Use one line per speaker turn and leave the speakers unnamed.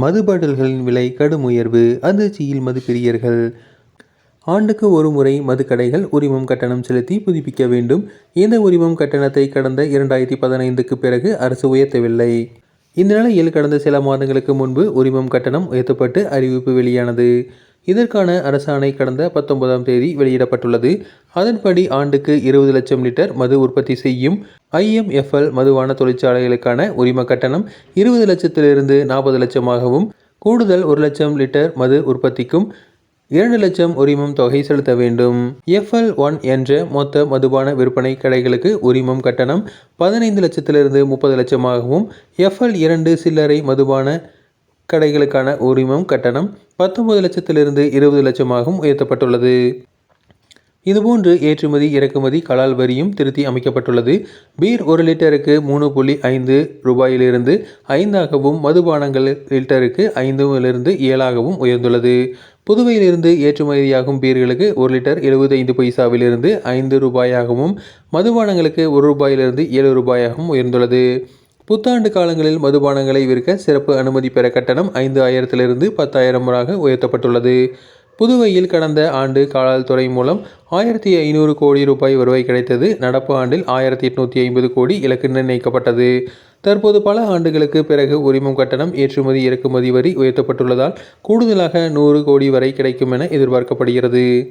மதுபாட்டில்களின் விலை கடும் உயர்வு அதிர்ச்சியில் மதுப்பிரியர்கள். ஆண்டுக்கு ஒரு முறை மதுக்கடைகள் உரிமம் கட்டணம் செலுத்தி புதுப்பிக்க வேண்டும். இந்த உரிமம் கட்டணத்தை கடந்த இரண்டாயிரத்தி பதினைந்துக்கு பிறகு அரசு உயர்த்தவில்லை. இந்த நிலையில் கடந்த சில மாதங்களுக்கு முன்பு உரிமம் கட்டணம் உயர்த்தப்பட்டு அறிவிப்பு வெளியானது. இதற்கான அரசாணை கடந்த பத்தொன்பதாம் தேதி வெளியிடப்பட்டுள்ளது. அதன்படி ஆண்டுக்கு இருபது லட்சம் லிட்டர் மது உற்பத்தி செய்யும் ஐஎம்எஃப்எல் மதுபான தொழிற்சாலைகளுக்கான உரிம கட்டணம் இருபது லட்சத்திலிருந்து நாற்பது லட்சமாகவும் கூடுதல் ஒரு லட்சம் லிட்டர் மது உற்பத்திக்கும் இரண்டு லட்சம் உரிமம் தொகை செலுத்த வேண்டும். எஃப்எல் ஒன் என்ற மொத்த மதுபான விற்பனை கடைகளுக்கு உரிமம் கட்டணம் பதினைந்து லட்சத்திலிருந்து முப்பது லட்சமாகவும் எஃப்எல் இரண்டு சில்லறை மதுபான கடைகளுக்கான உரிமம் கட்டணம் பத்தொன்பது லட்சத்திலிருந்து இருபது லட்சமாகவும் உயர்த்தப்பட்டுள்ளது. இதுபோன்று ஏற்றுமதி இறக்குமதி கலால் வரியும் திருத்தி அமைக்கப்பட்டுள்ளது. பீர் ஒரு லிட்டருக்கு மூணு புள்ளி ஐந்து ரூபாயிலிருந்து ஐந்தாகவும் மதுபானங்கள் லிட்டருக்கு ஐந்திலிருந்து ஏழாகவும் உயர்ந்துள்ளது. புதுவையிலிருந்து ஏற்றுமதியாகும் பீர்களுக்கு ஒரு லிட்டர் எழுபத்தைந்து பைசாவிலிருந்து ஐந்து ரூபாயாகவும் மதுபானங்களுக்கு ஒரு ரூபாயிலிருந்து ஏழு ரூபாயாகவும் உயர்ந்துள்ளது. புத்தாண்டு காலங்களில் மதுபானங்களை விற்க சிறப்பு அனுமதி பெற கட்டணம் ஐந்து ஆயிரத்திலிருந்து பத்தாயிரம் பத்தாயிரமாக உயர்த்தப்பட்டுள்ளது. புதுவையில் கடந்த ஆண்டு காலால்துறை மூலம் ஆயிரத்தி ஐநூறு கோடி ரூபாய் வருவாய் கிடைத்தது. நடப்பு ஆண்டில் ஆயிரத்தி எட்நூற்றி ஐம்பது கோடி இலக்கு நிர்ணயிக்கப்பட்டது தற்போது பல ஆண்டுகளுக்கு பிறகு உரிமம் கட்டணம் ஏற்றுமதி இறக்குமதி வரி உயர்த்தப்பட்டுள்ளதால் கூடுதலாக நூறு கோடி வரை கிடைக்கும் என எதிர்பார்க்கப்படுகிறது.